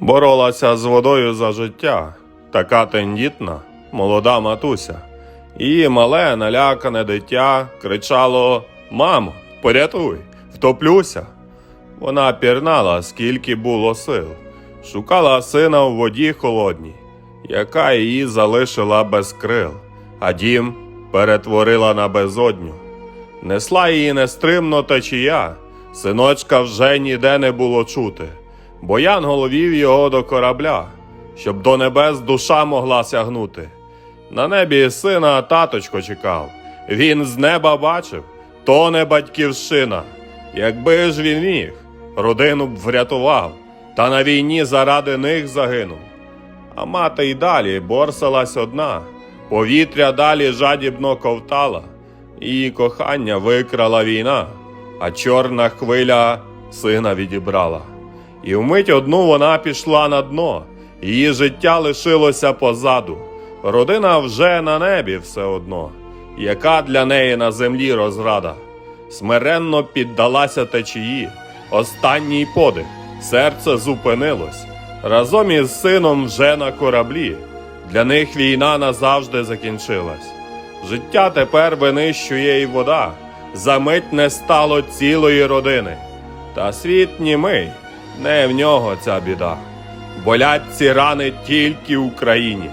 Боролася з водою за життя, така тендітна, молода матуся. Її мале налякане дитя кричало: Мамо, порятуй, втоплюся. Вона пірнала, скільки було сил, шукала сина в воді холодній, яка її залишила без крил, а дім перетворила на безодню. Несла її нестримно течія, синочка вже ніде не було чути, бо янгол вів його до корабля, щоб до небес душа могла сягнути. На небі сина таточко чекав, він з неба бачив, то не батьківщина. Якби ж він міг, родину б врятував, та на війні заради них загинув. А мати й далі борсалась одна, повітря далі жадібно ковтала, її кохання викрала війна, а чорна хвиля сина відібрала. І вмить одну вона пішла на дно, її життя лишилося позаду. Родина вже на небі все одно, яка для неї на землі розрада. Смиренно піддалася течії, останній подих, серце зупинилось. Разом із сином вже на кораблі. Для них війна назавжди закінчилась. Життя тепер винищує й вода, за мить не стало цілої родини. Та світ німий, не в нього ця біда. Болять ці рани тільки в Україні.